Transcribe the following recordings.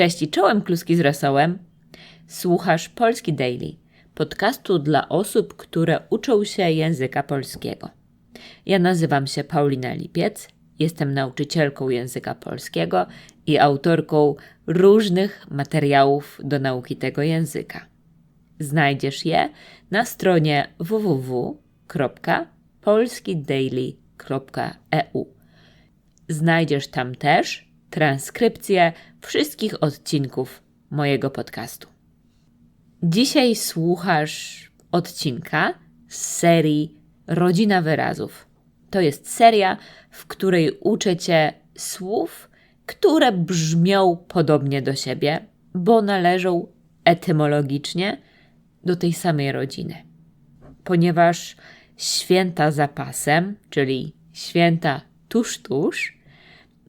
Cześć i czołem kluski z rosołem. Słuchasz Polski Daily, podcastu dla osób, które uczą się języka polskiego. Ja nazywam się Paulina Lipiec, jestem nauczycielką języka polskiego i autorką różnych materiałów do nauki tego języka. Znajdziesz je na stronie www.polskidaily.eu. Znajdziesz tam też transkrypcję wszystkich odcinków mojego podcastu. Dzisiaj słuchasz odcinka z serii Rodzina Wyrazów. To jest seria, w której uczę Cię słów, które brzmią podobnie do siebie, bo należą etymologicznie do tej samej rodziny. Ponieważ święta zapasem, czyli święta tuż, tuż,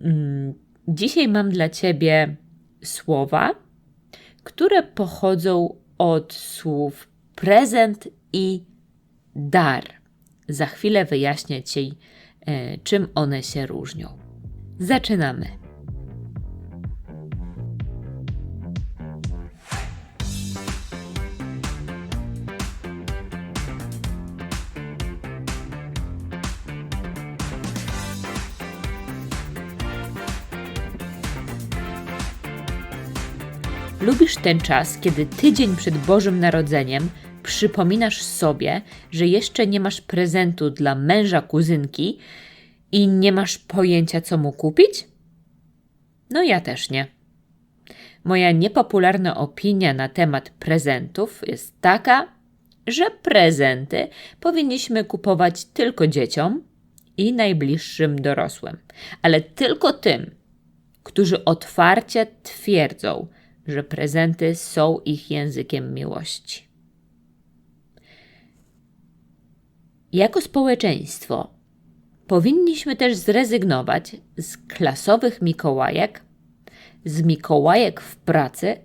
mm, dzisiaj mam dla Ciebie słowa, które pochodzą od słów prezent i dar. Za chwilę wyjaśnię Ci, e, czym one się różnią. Zaczynamy. Ten czas, kiedy tydzień przed Bożym Narodzeniem przypominasz sobie, że jeszcze nie masz prezentu dla męża kuzynki i nie masz pojęcia, co mu kupić? No ja też nie. Moja niepopularna opinia na temat prezentów jest taka, że prezenty powinniśmy kupować tylko dzieciom i najbliższym dorosłym, ale tylko tym, którzy otwarcie twierdzą, że prezenty są ich językiem miłości. Jako społeczeństwo powinniśmy też zrezygnować z klasowych Mikołajek, z Mikołajek w pracy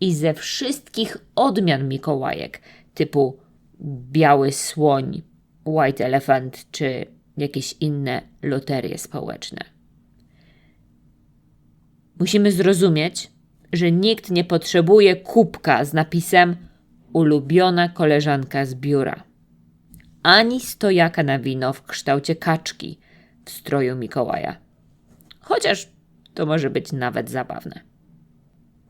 i ze wszystkich odmian Mikołajek, typu biały słoń, white elephant czy jakieś inne loterie społeczne. Musimy zrozumieć, że nikt nie potrzebuje kubka z napisem ulubiona koleżanka z biura, ani stojaka na wino w kształcie kaczki w stroju Mikołaja. Chociaż to może być nawet zabawne.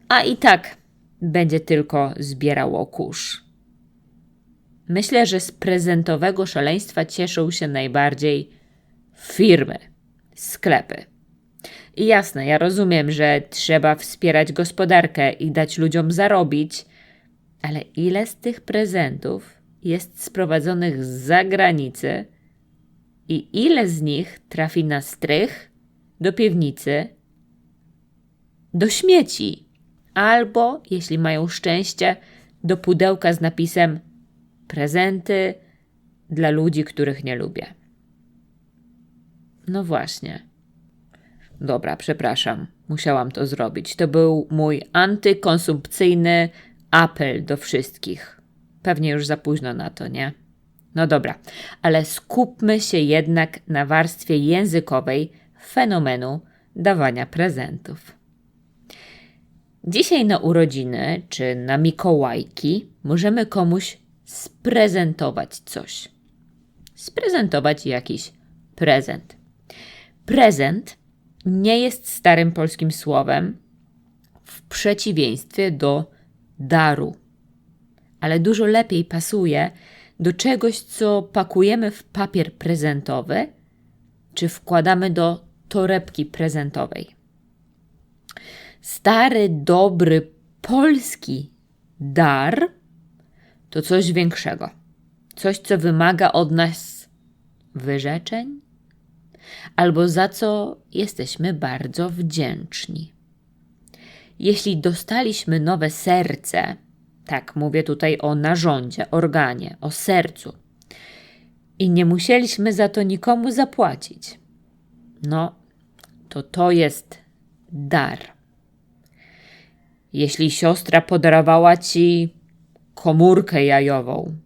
A i tak będzie tylko zbierało kurz. Myślę, że z prezentowego szaleństwa cieszą się najbardziej firmy, sklepy i jasne, ja rozumiem, że trzeba wspierać gospodarkę i dać ludziom zarobić, ale ile z tych prezentów jest sprowadzonych z zagranicy i ile z nich trafi na strych, do piwnicy, do śmieci, albo, jeśli mają szczęście, do pudełka z napisem prezenty dla ludzi, których nie lubię. No właśnie. Dobra, przepraszam, musiałam to zrobić. To był mój antykonsumpcyjny apel do wszystkich. Pewnie już za późno na to, nie? No dobra, ale skupmy się jednak na warstwie językowej fenomenu dawania prezentów. Dzisiaj na urodziny czy na Mikołajki możemy komuś sprezentować coś. Sprezentować jakiś prezent. Prezent nie jest starym polskim słowem, w przeciwieństwie do daru, ale dużo lepiej pasuje do czegoś, co pakujemy w papier prezentowy, czy wkładamy do torebki prezentowej. Stary, dobry, polski dar to coś większego, coś, co wymaga od nas wyrzeczeń, albo za co jesteśmy bardzo wdzięczni. Jeśli dostaliśmy nowe serce, tak mówię tutaj o narządzie, organie, o sercu, i nie musieliśmy za to nikomu zapłacić, no to to jest dar. Jeśli siostra podarowała ci komórkę jajową,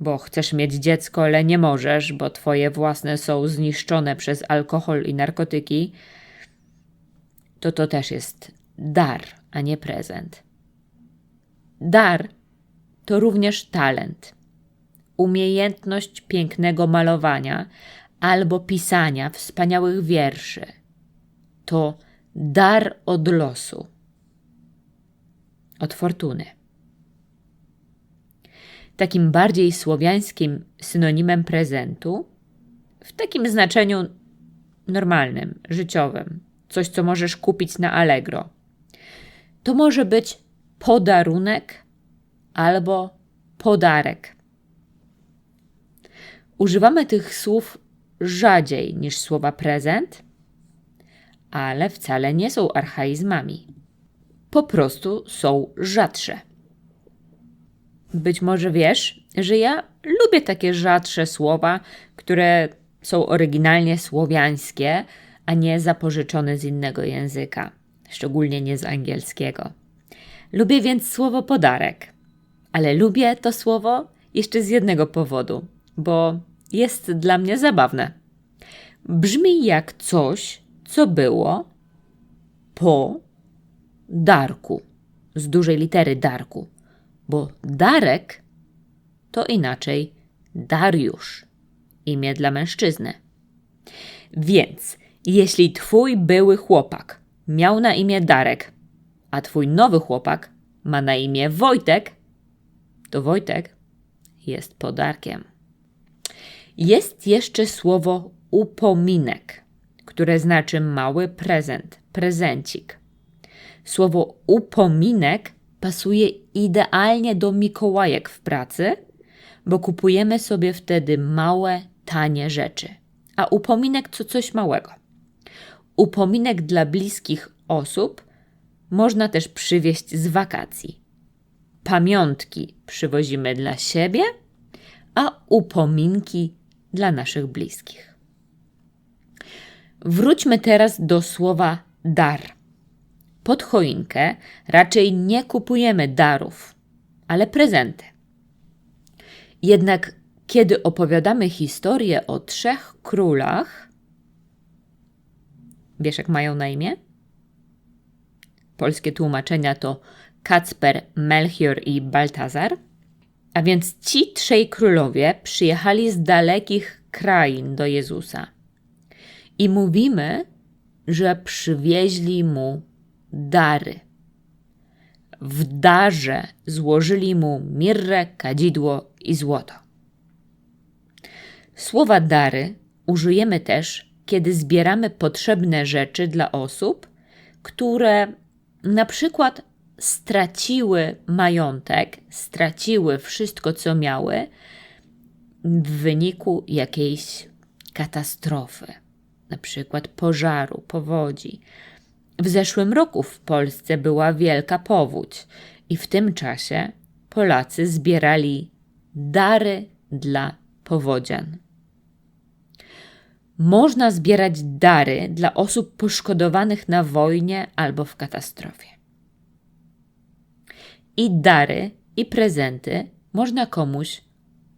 bo chcesz mieć dziecko, ale nie możesz, bo twoje własne są zniszczone przez alkohol i narkotyki, to to też jest dar, a nie prezent. Dar to również talent, umiejętność pięknego malowania albo pisania wspaniałych wierszy. To dar od losu, od fortuny. Takim bardziej słowiańskim synonimem prezentu, w takim znaczeniu normalnym, życiowym, coś co możesz kupić na Allegro, to może być podarunek albo podarek. Używamy tych słów rzadziej niż słowa prezent, ale wcale nie są archaizmami. Po prostu są rzadsze. Być może wiesz, że ja lubię takie rzadsze słowa, które są oryginalnie słowiańskie, a nie zapożyczone z innego języka, szczególnie nie z angielskiego. Lubię więc słowo podarek, ale lubię to słowo jeszcze z jednego powodu, bo jest dla mnie zabawne. Brzmi jak coś, co było po darku, z dużej litery darku, bo Darek to inaczej Dariusz, imię dla mężczyzny. Więc jeśli twój były chłopak miał na imię Darek, a twój nowy chłopak ma na imię Wojtek, to Wojtek jest podarkiem. Jest jeszcze słowo upominek, które znaczy mały prezent, prezencik. Słowo upominek pasuje idealnie do Mikołajek w pracy, bo kupujemy sobie wtedy małe, tanie rzeczy. A upominek to coś małego. Upominek dla bliskich osób można też przywieźć z wakacji. Pamiątki przywozimy dla siebie, a upominki dla naszych bliskich. Wróćmy teraz do słowa dar. Pod choinkę raczej nie kupujemy darów, ale prezenty. Jednak kiedy opowiadamy historię o trzech królach, wiesz jak mają na imię? Polskie tłumaczenia to Kacper, Melchior i Baltazar. A więc ci trzej królowie przyjechali z dalekich krain do Jezusa. I mówimy, że przywieźli mu dary. W darze złożyli mu mirrę, kadzidło i złoto. Słowa dary użyjemy też, kiedy zbieramy potrzebne rzeczy dla osób, które na przykład straciły majątek, straciły wszystko, co miały w wyniku jakiejś katastrofy, na przykład pożaru, powodzi. W zeszłym roku w Polsce była wielka powódź i w tym czasie Polacy zbierali dary dla powodzian. Można zbierać dary dla osób poszkodowanych na wojnie albo w katastrofie. I dary, i prezenty można komuś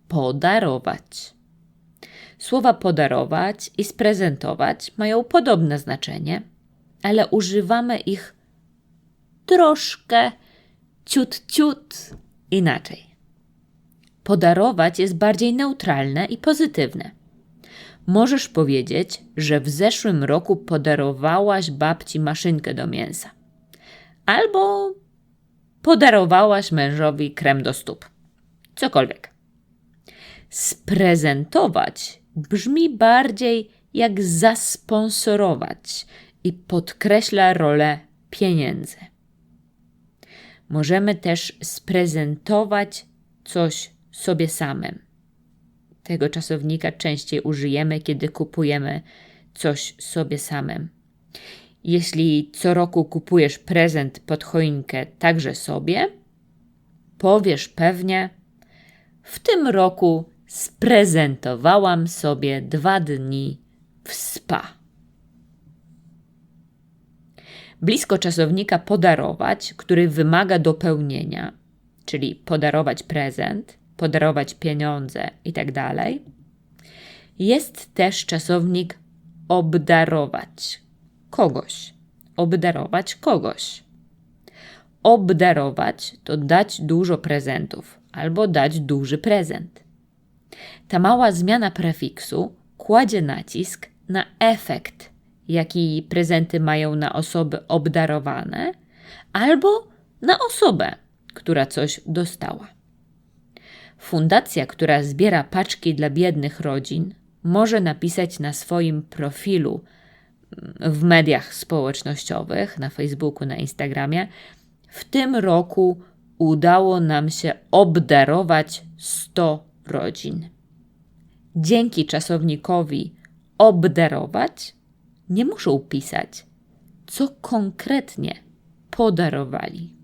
podarować. Słowa podarować i sprezentować mają podobne znaczenie, ale używamy ich troszkę ciut, ciut inaczej. Podarować jest bardziej neutralne i pozytywne. Możesz powiedzieć, że w zeszłym roku podarowałaś babci maszynkę do mięsa. Albo podarowałaś mężowi krem do stóp. Cokolwiek. Sprezentować brzmi bardziej jak zasponsorować i podkreśla rolę pieniędzy. Możemy też sprezentować coś sobie samym. Tego czasownika częściej użyjemy, kiedy kupujemy coś sobie samym. Jeśli co roku kupujesz prezent pod choinkę także sobie, powiesz pewnie: W tym roku sprezentowałam sobie dwa dni w spa. Blisko czasownika podarować, który wymaga dopełnienia, czyli podarować prezent, podarować pieniądze itd., tak jest też czasownik obdarować kogoś. Obdarować kogoś. obdarować to dać dużo prezentów albo dać duży prezent. Ta mała zmiana prefiksu kładzie nacisk na efekt, jaki prezenty mają na osoby obdarowane, albo na osobę, która coś dostała. Fundacja, która zbiera paczki dla biednych rodzin, może napisać na swoim profilu mm, w mediach społecznościowych, na Facebooku, na Instagramie: W tym roku udało nam się obdarować 100 rodzin. Dzięki czasownikowi obdarować nie muszą pisać, co konkretnie podarowali.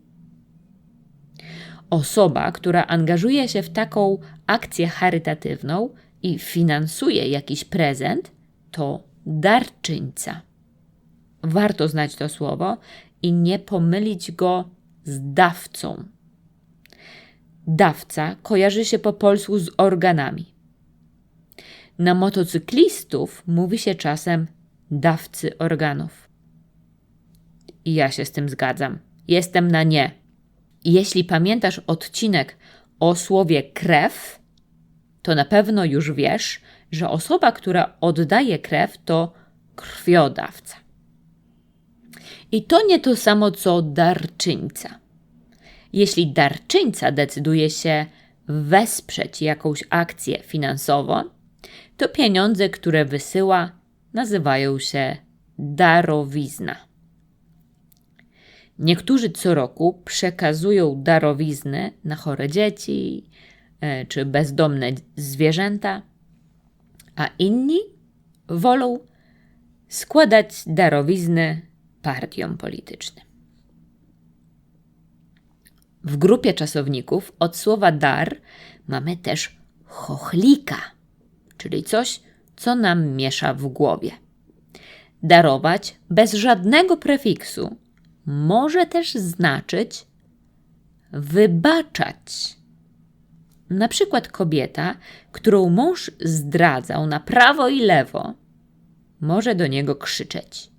Osoba, która angażuje się w taką akcję charytatywną i finansuje jakiś prezent, to darczyńca. Warto znać to słowo i nie pomylić go z dawcą. Dawca kojarzy się po polsku z organami. Na motocyklistów mówi się czasem dawcy organów. I ja się z tym zgadzam. Jestem na nie. Jeśli pamiętasz odcinek o słowie krew, to na pewno już wiesz, że osoba, która oddaje krew, to krwiodawca. I to nie to samo co darczyńca. Jeśli darczyńca decyduje się wesprzeć jakąś akcję finansową, to pieniądze, które wysyła, nazywają się darowizna. Niektórzy co roku przekazują darowizny na chore dzieci e, czy bezdomne zwierzęta, a inni wolą składać darowizny partiom politycznym. W grupie czasowników od słowa dar mamy też chochlika, czyli coś, co nam miesza w głowie. Darować bez żadnego prefiksu może też znaczyć wybaczać. Na przykład kobieta, którą mąż zdradzał na prawo i lewo, może do niego krzyczeć: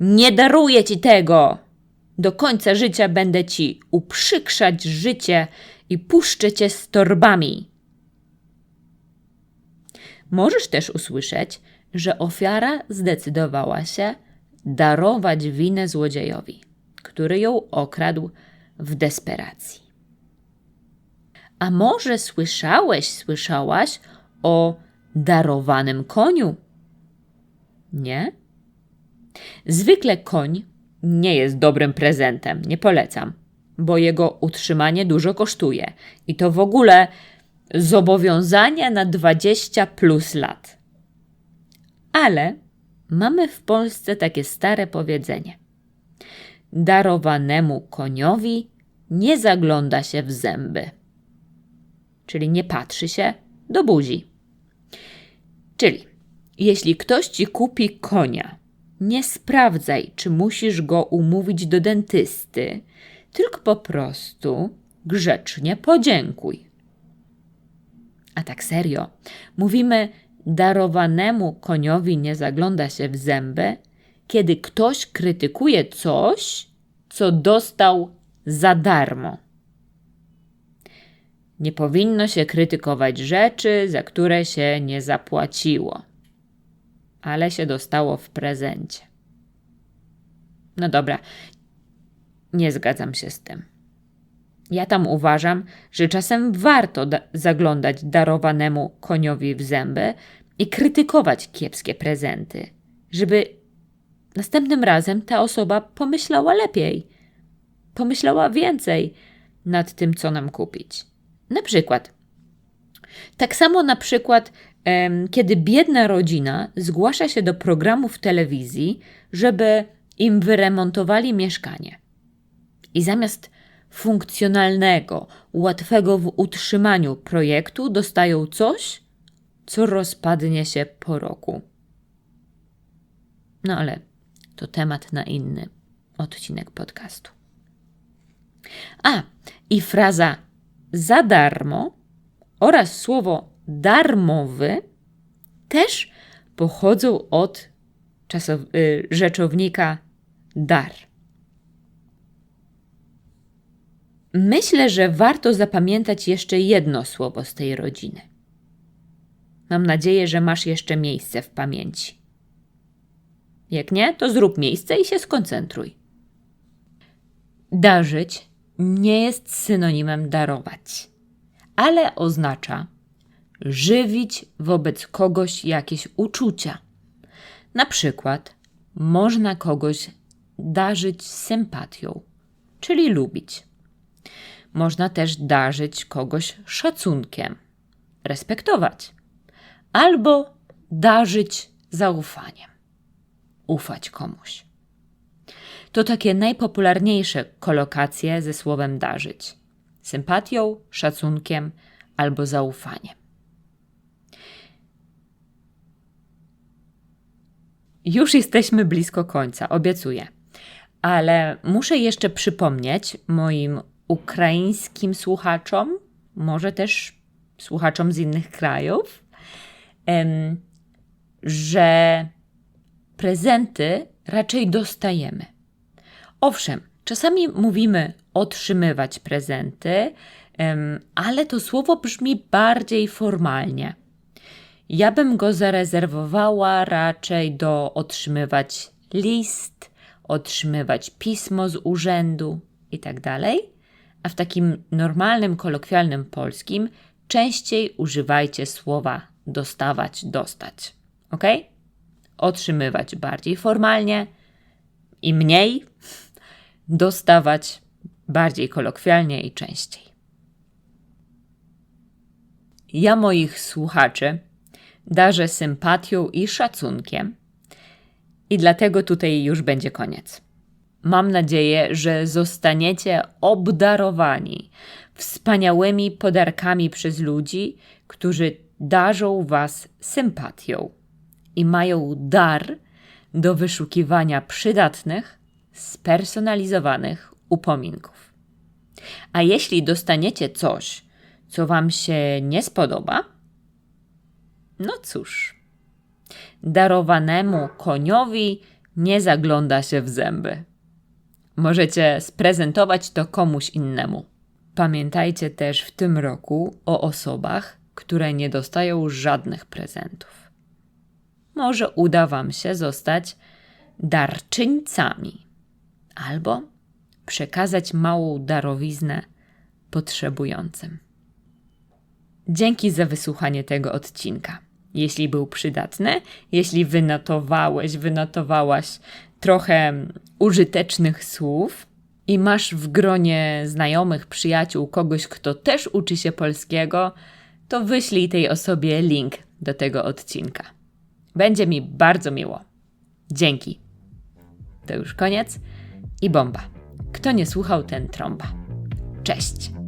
Nie daruję ci tego! Do końca życia będę ci uprzykrzać życie i puszczę cię z torbami. Możesz też usłyszeć, że ofiara zdecydowała się darować winę złodziejowi, który ją okradł w desperacji. A może słyszałeś, słyszałaś o darowanym koniu? Nie? Zwykle koń nie jest dobrym prezentem, nie polecam, bo jego utrzymanie dużo kosztuje i to w ogóle zobowiązania na 20 plus lat. Ale mamy w Polsce takie stare powiedzenie: darowanemu koniowi nie zagląda się w zęby, czyli nie patrzy się do buzi. Czyli jeśli ktoś ci kupi konia, nie sprawdzaj, czy musisz go umówić do dentysty, tylko po prostu grzecznie podziękuj. A tak serio, mówimy, darowanemu koniowi nie zagląda się w zęby, kiedy ktoś krytykuje coś, co dostał za darmo. Nie powinno się krytykować rzeczy, za które się nie zapłaciło, ale się dostało w prezencie. No dobra, nie zgadzam się z tym. Ja tam uważam, że czasem warto da zaglądać darowanemu koniowi w zęby i krytykować kiepskie prezenty, żeby następnym razem ta osoba pomyślała lepiej, pomyślała więcej nad tym, co nam kupić. Na przykład, tak samo na przykład, kiedy biedna rodzina zgłasza się do programu w telewizji, żeby im wyremontowali mieszkanie. I zamiast funkcjonalnego, łatwego w utrzymaniu projektu dostają coś, co rozpadnie się po roku. No ale to temat na inny odcinek podcastu. A, i fraza za darmo oraz słowo darmowy też pochodzą od czasow- y, rzeczownika dar. Myślę, że warto zapamiętać jeszcze jedno słowo z tej rodziny. Mam nadzieję, że masz jeszcze miejsce w pamięci. Jak nie, to zrób miejsce i się skoncentruj. Darzyć nie jest synonimem darować, ale oznacza żywić wobec kogoś jakieś uczucia. Na przykład można kogoś darzyć sympatią, czyli lubić. Można też darzyć kogoś szacunkiem, respektować, albo darzyć zaufaniem, ufać komuś. To takie najpopularniejsze kolokacje ze słowem darzyć sympatią, szacunkiem albo zaufaniem. Już jesteśmy blisko końca, obiecuję. Ale muszę jeszcze przypomnieć moim ukraińskim słuchaczom, może też słuchaczom z innych krajów, że prezenty raczej dostajemy. Owszem, czasami mówimy otrzymywać prezenty, ale to słowo brzmi bardziej formalnie. Ja bym go zarezerwowała raczej do otrzymywać list, otrzymywać pismo z urzędu itd. A w takim normalnym, kolokwialnym polskim częściej używajcie słowa dostawać, dostać. Ok? Otrzymywać bardziej formalnie i mniej, dostawać bardziej kolokwialnie i częściej. Ja moich słuchaczy darzę sympatią i szacunkiem. I dlatego tutaj już będzie koniec. Mam nadzieję, że zostaniecie obdarowani wspaniałymi podarkami przez ludzi, którzy darzą Was sympatią i mają dar do wyszukiwania przydatnych, spersonalizowanych upominków. A jeśli dostaniecie coś, co Wam się nie spodoba, no cóż, darowanemu koniowi nie zagląda się w zęby. Możecie sprezentować to komuś innemu. Pamiętajcie też w tym roku o osobach, które nie dostają żadnych prezentów. Może uda Wam się zostać darczyńcami albo przekazać małą darowiznę potrzebującym. Dzięki za wysłuchanie tego odcinka. Jeśli był przydatny, jeśli wynotowałeś, wynotowałaś trochę użytecznych słów i masz w gronie znajomych, przyjaciół kogoś, kto też uczy się polskiego, to wyślij tej osobie link do tego odcinka. Będzie mi bardzo miło. Dzięki. To już koniec i bomba. Kto nie słuchał, ten trąba. Cześć.